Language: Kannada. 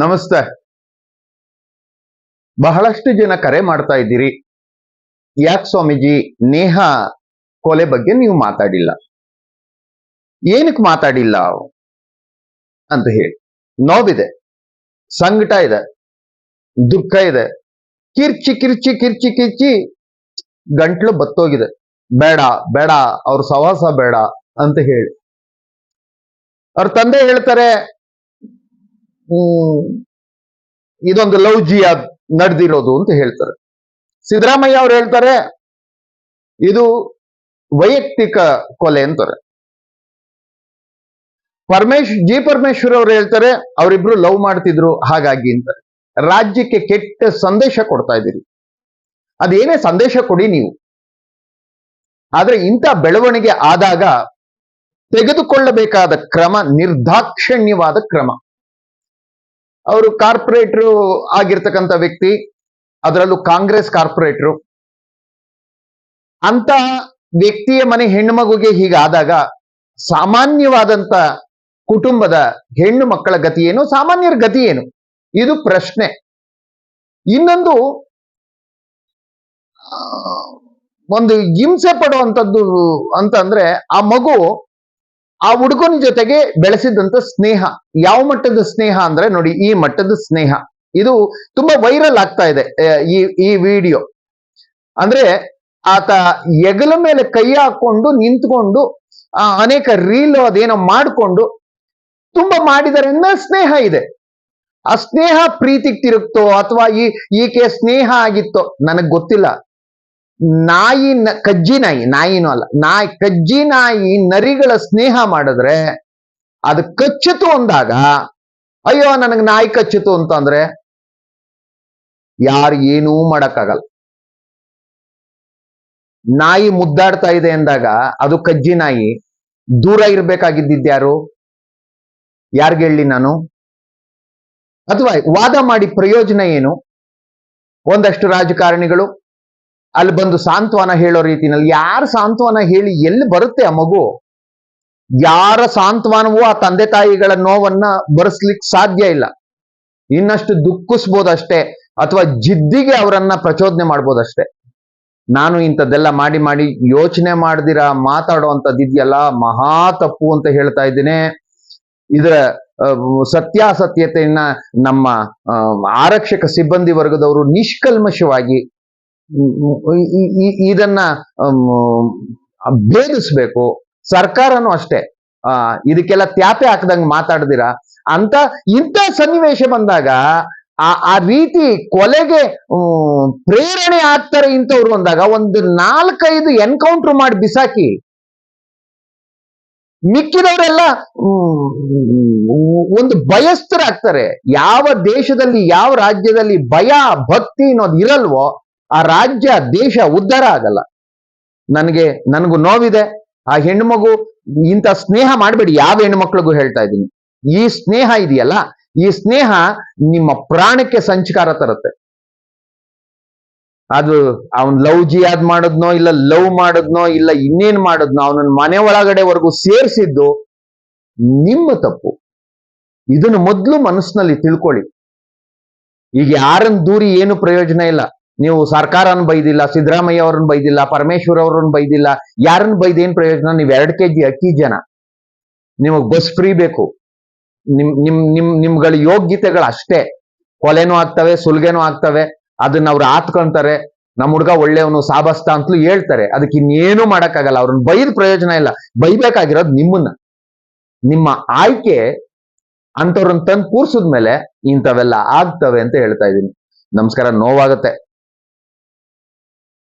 ನಮಸ್ತೆ. ಬಹಳಷ್ಟು ಜನ ಕರೆ ಮಾಡ್ತಾ ಇದ್ದೀರಿ. ಯಾಕೆ ಸ್ವಾಮೀಜಿ? ನೇಹ ಕೊಲೆ ಬಗ್ಗೆ ನೀವು ಮಾತಾಡಿಲ್ಲ. ಏನಕ್ಕೆ ಮಾತಾಡಿಲ್ಲ? ಅಂತ ಹೇಳಿ. ನೋವಿದೆ. ಸಂಕಟ ಇದೆ. ದುಃಖ ಇದೆ. ಕಿರ್ಚಿ ಕಿರ್ಚಿ ಕಿರ್ಚಿ ಕಿರ್ಚಿ ಗಂಟ್ಲು ಬತ್ತೋಗಿದೆ. ಬೇಡ ಬೇಡ, ಅವ್ರ ಸವಾಸ ಬೇಡ ಅಂತ ಹೇಳಿ. ಅವ್ರ ತಂದೆ ಹೇಳ್ತಾರೆ ಇದೊಂದು ಲವ್ ಜಿಯಾದ್ ನಡೆದಿರೋದು ಅಂತ ಹೇಳ್ತಾರೆ. ಸಿದ್ದರಾಮಯ್ಯ ಅವ್ರು ಹೇಳ್ತಾರೆ, ಇದು ವೈಯಕ್ತಿಕ ಕೊಲೆ ಅಂತಾರೆ. ಪರಮೇಶ್, ಜಿ ಪರಮೇಶ್ವರ್ ಅವ್ರು ಹೇಳ್ತಾರೆ, ಅವರಿಬ್ರು ಲವ್ ಮಾಡ್ತಿದ್ರು ಹಾಗಾಗಿ ಅಂತಾರೆ. ರಾಜ್ಯಕ್ಕೆ ಕೆಟ್ಟ ಸಂದೇಶ ಕೊಡ್ತಾ ಇದ್ದೀರಿ. ಅದೇನೇ ಸಂದೇಶ ಕೊಡಿ ನೀವು. ಆದ್ರೆ ಇಂಥ ಬೆಳವಣಿಗೆ ಆದಾಗ ತೆಗೆದುಕೊಳ್ಳಬೇಕಾದ ಕ್ರಮ ನಿರ್ದಾಕ್ಷಣ್ಯವಾದ ಕ್ರಮ. ಅವರು ಕಾರ್ಪೊರೇಟ್ರು ಆಗಿರ್ತಕ್ಕಂಥ ವ್ಯಕ್ತಿ, ಅದರಲ್ಲೂ ಕಾಂಗ್ರೆಸ್ ಕಾರ್ಪೊರೇಟ್ರು. ಅಂತ ವ್ಯಕ್ತಿಯ ಮನೆ ಹೆಣ್ಣು ಹೀಗಾದಾಗ ಸಾಮಾನ್ಯವಾದಂತ ಕುಟುಂಬದ ಹೆಣ್ಣು ಮಕ್ಕಳ ಗತಿ ಏನು, ಸಾಮಾನ್ಯರ ಗತಿ ಏನು? ಇದು ಪ್ರಶ್ನೆ. ಇನ್ನೊಂದು ಒಂದು ಹಿಂಸೆ ಪಡುವಂಥದ್ದು ಅಂತಂದ್ರೆ ಆ ಮಗು ಆ ಹುಡುಗನ ಜೊತೆಗೆ ಬೆಳೆಸಿದಂತ ಸ್ನೇಹ. ಯಾವ ಮಟ್ಟದ ಸ್ನೇಹ ಅಂದ್ರೆ ನೋಡಿ ಈ ಮಟ್ಟದ ಸ್ನೇಹ. ಇದು ತುಂಬಾ ವೈರಲ್ ಆಗ್ತಾ ಇದೆ ಈ ಈ ವಿಡಿಯೋ ಅಂದ್ರೆ ಆತ ಎಗಲ ಮೇಲೆ ಕೈ ಹಾಕೊಂಡು ನಿಂತ್ಕೊಂಡು ಅನೇಕ ರೀಲ್ ಅದೇನೋ ಮಾಡಿಕೊಂಡು ತುಂಬಾ ಮಾಡಿದರೆ ಸ್ನೇಹ ಇದೆ. ಆ ಸ್ನೇಹ ಪ್ರೀತಿಗೆ ತಿರುಗ್ತೋ ಅಥವಾ ಈ, ಈಕೆ ಸ್ನೇಹ ಆಗಿತ್ತೋ ನನಗ್ ಗೊತ್ತಿಲ್ಲ. ನಾಯಿ ನ- ಕಜ್ಜಿ ನಾಯಿ, ನಾಯಿನೂ ಅಲ್ಲ. ನಾಯಿ, ಕಜ್ಜಿ ನಾಯಿ ನರಿಗಳ ಸ್ನೇಹ ಮಾಡಿದ್ರೆ ಅದು ಕಚ್ಚಿತು ಅಂದಾಗ, ಅಯ್ಯೋ, ನನಗೆ ನಾಯಿ ಕಚ್ಚಿತು ಅಂತಂದ್ರೆ ಯಾರು ಏನೂ ಮಾಡಕ್ಕಾಗಲ್ಲ. ನಾಯಿ ಮುದ್ದಾಡ್ತಾ ಇದೆ ಅಂದಾಗ ಅದು ಕಜ್ಜಿ ನಾಯಿ, ದೂರ ಇರ್ಬೇಕಾಗಿದ್ದಿದ್ಯಾರು ಯಾರಿಗೆ ಹೇಳಿ ನಾನು? ಅಥವಾ ವಾದ ಮಾಡಿ ಪ್ರಯೋಜನ ಏನು? ಒಂದಷ್ಟು ರಾಜಕಾರಣಿಗಳು ಅಲ್ಲಿ ಬಂದು ಸಾಂತ್ವನ ಹೇಳೋ ರೀತಿನಲ್ಲಿ ಯಾರ ಸಾಂತ್ವನ ಹೇಳಿ ಎಲ್ಲಿ ಬರುತ್ತೆ ಆ ಮಗು? ಯಾರ ಸಾಂತ್ವನವೂ ಆ ತಂದೆ ತಾಯಿಗಳ ನೋವನ್ನ ಬರೆಸ್ಲಿಕ್ಕೆ ಸಾಧ್ಯ ಇಲ್ಲ. ಇನ್ನಷ್ಟು ದುಃಖಿಸ್ಬೋದಷ್ಟೇ, ಅಥವಾ ಜಿದ್ದಿಗೆ ಅವರನ್ನ ಪ್ರಚೋದನೆ ಮಾಡ್ಬೋದಷ್ಟೇ. ನಾನು ಇಂಥದ್ದೆಲ್ಲ ಮಾಡಿ ಮಾಡಿ ಯೋಚನೆ ಮಾಡ್ದಿರ ಇದೆಯಲ್ಲ, ಮಹಾ ತಪ್ಪು ಅಂತ ಹೇಳ್ತಾ ಇದ್ದೇನೆ. ಇದರ ಸತ್ಯಾಸತ್ಯತೆಯನ್ನ ನಮ್ಮ ಆರಕ್ಷಕ ಸಿಬ್ಬಂದಿ ವರ್ಗದವರು ನಿಷ್ಕಲ್ಮಶವಾಗಿ ಇದನ್ನ ಭೇದಿಸ್ಬೇಕು. ಸರ್ಕಾರನೂ ಅಷ್ಟೇ. ಆ, ಇದಕ್ಕೆಲ್ಲ ತ್ಯಾಪೆ ಹಾಕದಂಗೆ ಮಾತಾಡ್ದಿರ? ಅಂತ ಇಂಥ ಸನ್ನಿವೇಶ ಬಂದಾಗ ಆ ಆ ರೀತಿ ಕೊಲೆಗೆ ಪ್ರೇರಣೆ ಆಗ್ತಾರೆ ಇಂಥವ್ರು ಬಂದಾಗ ಒಂದು ನಾಲ್ಕೈದು ಎನ್ಕೌಂಟರ್ ಮಾಡಿ ಬಿಸಾಕಿ, ಮಿಕ್ಕಿದವರೆಲ್ಲ ಒಂದು ಭಯಸ್ಥರಾಗ್ತಾರೆ. ಯಾವ ದೇಶದಲ್ಲಿ, ಯಾವ ರಾಜ್ಯದಲ್ಲಿ ಭಯ, ಭಕ್ತಿ ಅನ್ನೋದು ಇರಲ್ವೋ ಆ ರಾಜ್ಯ, ದೇಶ ಉದ್ಧಾರ ಆಗಲ್ಲ. ನನಗೆ, ನನಗೂ ನೋವಿದೆ. ಆ ಹೆಣ್ಮಗು ಇಂಥ ಸ್ನೇಹ ಮಾಡಬೇಡಿ, ಯಾವ ಹೆಣ್ಮಕ್ಳಿಗೂ ಹೇಳ್ತಾ ಇದ್ದೀನಿ. ಈ ಸ್ನೇಹ ಇದೆಯಲ್ಲ, ಈ ಸ್ನೇಹ ನಿಮ್ಮ ಪ್ರಾಣಕ್ಕೆ ಸಂಚಕಾರ ತರುತ್ತೆ. ಅದು ಅವನ್ ಲವ್ ಜಿಯಾದ್ ಮಾಡದ್ನೋ, ಇಲ್ಲ ಲವ್ ಮಾಡದ್ನೋ, ಇಲ್ಲ ಇನ್ನೇನ್ ಮಾಡದ್ನೋ, ಅವನನ್ನ ಮನೆ ಒಳಗಡೆವರೆಗೂ ಸೇರಿಸಿದ್ದು ನಿಮ್ಮ ತಪ್ಪು. ಇದನ್ನು ಮೊದಲು ಮನಸ್ಸಿನಲ್ಲಿ ತಿಳ್ಕೊಳ್ಳಿ. ಈಗ ಯಾರನ್ನ ದೂರಿ ಏನು ಪ್ರಯೋಜನ ಇಲ್ಲ. ನೀವು ಸರ್ಕಾರನ ಬೈದಿಲ್ಲ, ಸಿದ್ದರಾಮಯ್ಯ ಅವ್ರನ್ನ ಬೈದಿಲ್ಲ, ಪರಮೇಶ್ವರ್ ಅವ್ರನ್ನ ಬೈದಿಲ್ಲ, ಯಾರನ್ನ ಬೈದೇನ್ ಪ್ರಯೋಜನ? ನೀವು ಎರಡ್ ಕೆಜಿ ಅಕ್ಕಿ ಜನ. ನಿಮಗ್ ಬಸ್ ಫ್ರೀ ಬೇಕು. ನಿಮ್ ನಿಮ್ ನಿಮ್, ನಿಮ್ಗಳ ಯೋಗ್ಯತೆಗಳು ಅಷ್ಟೇ. ಕೊಲೆನೂ ಆಗ್ತವೆ, ಸುಲ್ಗೆನೂ ಆಗ್ತವೆ. ಅದನ್ನ ಅವ್ರು ಆತ್ಕೊಂತಾರೆ. ನಮ್ಮ ಹುಡ್ಗ ಒಳ್ಳೆಯವನು, ಸಾಬಸ್ತ ಅಂತಲೂ ಹೇಳ್ತಾರೆ. ಅದಕ್ಕೆ ಇನ್ನೇನು ಮಾಡಕ್ಕಾಗಲ್ಲ. ಅವ್ರನ್ನ ಬೈದ ಪ್ರಯೋಜನ ಇಲ್ಲ. ಬೈಬೇಕಾಗಿರೋದು ನಿಮ್ಮನ್ನ. ನಿಮ್ಮ ಆಯ್ಕೆ ಅಂತವ್ರನ್ನ ತಂದು ಕೂರ್ಸಿದ್ಮೇಲೆ ಇಂಥವೆಲ್ಲ ಆಗ್ತವೆ ಅಂತ ಹೇಳ್ತಾ ಇದ್ದೀನಿ. ನಮಸ್ಕಾರ, ನೋವಾಗುತ್ತೆ.